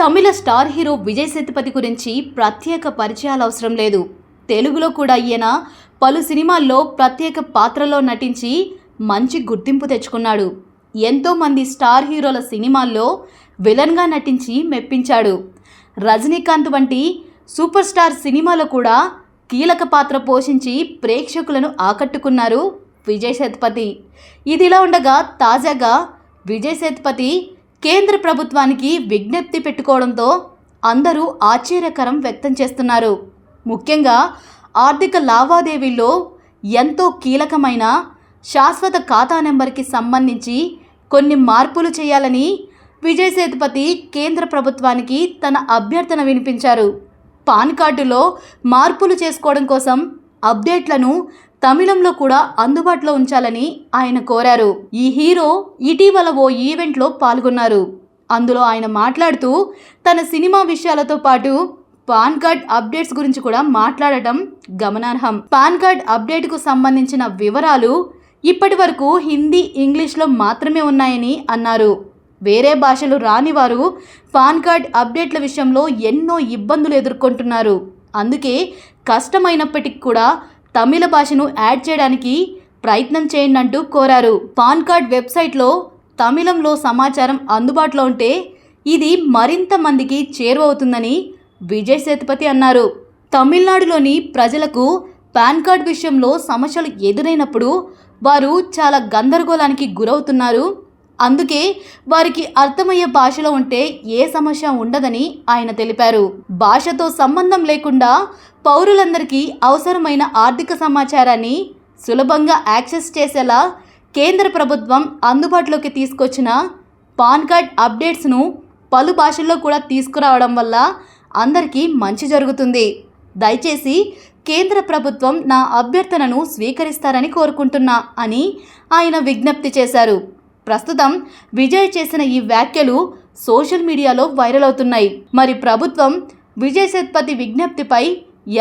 తమిళ star hero Vijay Sethupathi గురించి ప్రత్యేక పరిచయాలు అవసరం లేదు. తెలుగులో కూడా ఈయన పలు సినిమాల్లో ప్రత్యేక పాత్రలో నటించి మంచి గుర్తింపు తెచ్చుకున్నాడు. ఎంతోమంది స్టార్ హీరోల సినిమాల్లో విలన్గా నటించి మెప్పించాడు. రజనీకాంత్ వంటి సూపర్ స్టార్ సినిమాలో కూడా కీలక పాత్ర పోషించి ప్రేక్షకులను ఆకట్టుకున్నారు విజయ్ సేతుపతి. ఇదిలా ఉండగా తాజాగా విజయ్ సేతుపతి కేంద్ర ప్రభుత్వానికి విజ్ఞప్తి పెట్టుకోవడంతో అందరూ ఆశ్చర్యకరం వ్యక్తం చేస్తున్నారు. ముఖ్యంగా ఆర్థిక లావాదేవీల్లో ఎంతో కీలకమైన శాశ్వత ఖాతా నెంబర్కి సంబంధించి కొన్ని మార్పులు చేయాలని విజయ్ సేతుపతి కేంద్ర ప్రభుత్వానికి తన అభ్యర్థన వినిపించారు. పాన్ కార్డులో మార్పులు చేసుకోవడం కోసం అప్డేట్లను తమిళంలో కూడా అందుబాటులో ఉంచాలని ఆయన కోరారు. ఈ హీరో ఇటీవల ఓ ఈవెంట్లో పాల్గొన్నారు. అందులో ఆయన మాట్లాడుతూ తన సినిమా విషయాలతో పాటు పాన్ కార్డ్ అప్డేట్స్ గురించి కూడా మాట్లాడటం గమనార్హం. పాన్ కార్డ్ అప్డేట్కు సంబంధించిన వివరాలు ఇప్పటి వరకు హిందీ ఇంగ్లీష్లో మాత్రమే ఉన్నాయని అన్నారు. వేరే భాషలు రాని వారు పాన్ కార్డ్ అప్డేట్ల విషయంలో ఎన్నో ఇబ్బందులు ఎదుర్కొంటున్నారు. అందుకే కష్టమైనప్పటికీ కూడా తమిళ భాషను యాడ్ చేయడానికి ప్రయత్నం చేయండి అంటూ కోరారు. పాన్ కార్డ్ వెబ్సైట్లో తమిళంలో సమాచారం అందుబాటులో ఉంటే ఇది మరింత మందికి చేరువవుతుందని విజయ్ సేతుపతి అన్నారు. తమిళనాడులోని ప్రజలకు పాన్ కార్డ్ విషయంలో సమస్యలు ఎదురైనప్పుడు వారు చాలా గందరగోళానికి గురవుతున్నారు. అందుకే వారికి అర్థమయ్యే భాషలో ఉంటే ఏ సమస్య ఉండదని ఆయన తెలిపారు. భాషతో సంబంధం లేకుండా పౌరులందరికీ అవసరమైన ఆర్థిక సమాచారాన్ని సులభంగా యాక్సెస్ చేసేలా కేంద్ర ప్రభుత్వం అందుబాటులోకి తీసుకొచ్చిన పాన్ కార్డ్ అప్డేట్స్ను పలు భాషల్లో కూడా తీసుకురావడం వల్ల అందరికీ మంచి జరుగుతుంది. దయచేసి కేంద్ర ప్రభుత్వం నా అభ్యర్థనను స్వీకరిస్తారని కోరుకుంటున్నా అని ఆయన విజ్ఞప్తి చేశారు. ప్రస్తుతం విజయ్ చేసిన ఈ వ్యాఖ్యలు సోషల్ మీడియాలో వైరల్ అవుతున్నాయి. మరి ప్రభుత్వం విజయ్ సేత్పతి విజ్ఞప్తిపై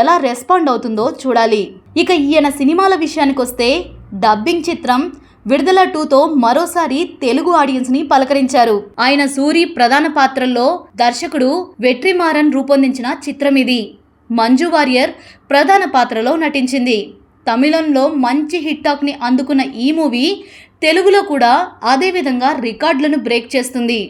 ఎలా రెస్పాండ్ అవుతుందో చూడాలి. ఇక ఈయన సినిమాల విషయానికి వస్తే డబ్బింగ్ చిత్రం విడుదల టూతో మరోసారి తెలుగు ఆడియన్స్ని పలకరించారు. ఆయన సూరి ప్రధాన పాత్రల్లో దర్శకుడు వెట్రిమారన్ రూపొందించిన చిత్రం ఇది మంజు వారియర్ ప్రధాన పాత్రలో నటించింది. తమిళంలో మంచి హిట్ టాక్ని అందుకున్న ఈ మూవీ తెలుగులో కూడా అదే విధంగా రికార్డులను బ్రేక్ చేస్తుంది.